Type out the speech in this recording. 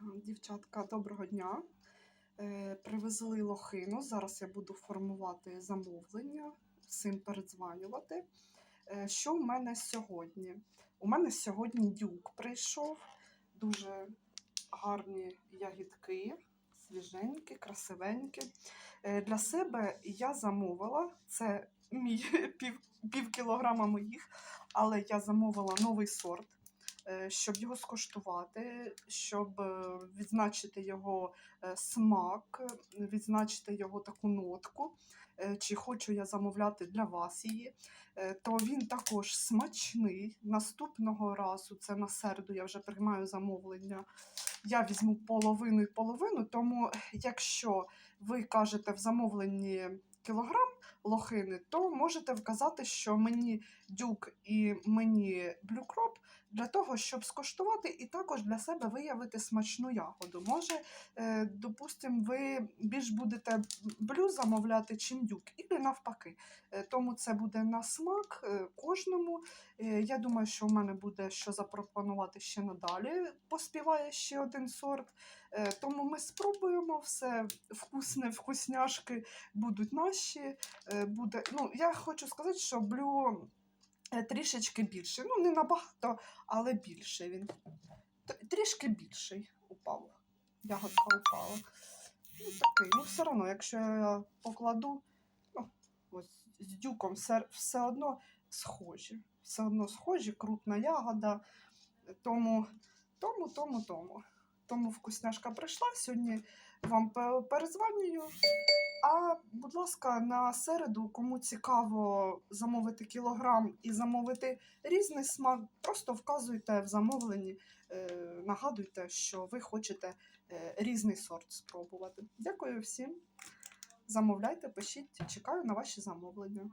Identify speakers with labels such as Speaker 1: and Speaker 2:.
Speaker 1: Дівчатка, доброго дня. Е, Привезли лохину. Зараз я буду формувати замовлення, всім передзванювати. Е, Що в мене сьогодні? У мене сьогодні дюк прийшов. Дуже гарні ягідки, свіженькі, красивенькі. Е, Для себе я замовила це мій пів, пів кілограма моїх, але я замовила новий сорт щоб його скуштувати, щоб е, відзначити його е, смак, е, відзначити його таку нотку. е, Чи хочу я замовляти для вас її, Е, то він також смачний. Наступного разу, це на середу, я вже приймаю замовлення. Я візьму половину і половину, тому якщо ви кажете в замовленні кілограм лохини, то можете вказати, що мені дюк і мені блюкроп для того, щоб скуштувати і також для себе виявити смачну ягоду. Може, е, допустимо, ви більш будете блю замовляти, чим дюк, і навпаки. Е, Тому це буде на смак е, кожному. Я думаю, що в мене буде що запропонувати ще надалі. Поспіває ще один сорт. Тому ми спробуємо все вкусне, вкусняшки будуть наші. Е, Буде, ну, я хочу сказати, що блю е, трішечки більше. Ну, не набагато, але більше він. Трішки більший упав. Ягодка упала. Ну, такий. Ну, все одно, якщо я покладу, ну, ось з дюком все, все одно схожі. Все одно схожі, крупна ягода. Тому, тому, тому, тому. Тому вкусняшка прийшла. Сьогодні вам пе- перезвонюю. А, будь ласка, на середу, кому цікаво замовити кілограм і замовити різний смак, просто вказуйте в замовленні, е, нагадуйте, що ви хочете е, різний сорт спробувати. Дякую всім. Замовляйте, пишіть, чекаю на ваші замовлення.